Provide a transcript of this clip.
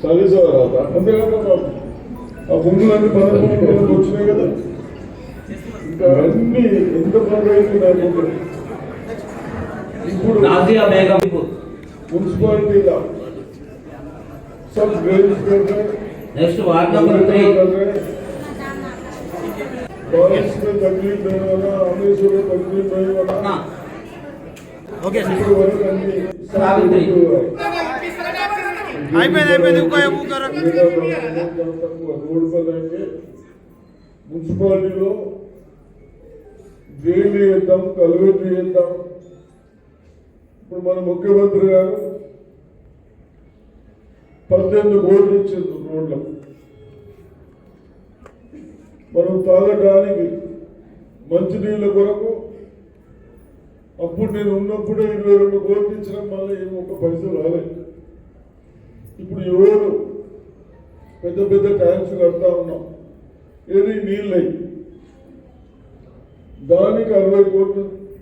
చదివేసేవారు రాత అంతే కదా బాబు. ఆ భూములన్నీ పదకొండు వచ్చినాయి కదా ఇంకా అన్ని ఎంత బాగా అయింది నాకు ఇప్పుడు नाजिया बेगम మున్సిపాలిటీలో सब ड्रेनेज कर रहे हैं नेक्स्ट वार्ड नंबर थ्री कर रहे हैं बारिश में तकलीफ नहीं वाला हमेशा में तकलीफ नहीं वाला ఓకే సార్ అయిపోయింది అయిపోయింది ఇంకో ఇంకో మున్సిపాలిటీలో డ్రైన్లు చేద్దాం కల్వర్ట్లు చేద్దాం ఇప్పుడు మన ముఖ్యమంత్రి గారు పద్దెనిమిది కోట్లు ఇచ్చింది రోడ్లు. మనం తాగడానికి మంచినీళ్ళ కొరకు అప్పుడు నేను ఉన్నప్పుడే ఇరవై రెండు కోట్లు ఇచ్చిన మళ్ళీ ఒక ఒక్క పైసలు రాలేదు ఇప్పుడు పెద్ద పెద్ద ట్యాంక్స్ కడతా ఉన్నాం. ఏది నీళ్ళు దానికి అరవై కోట్లు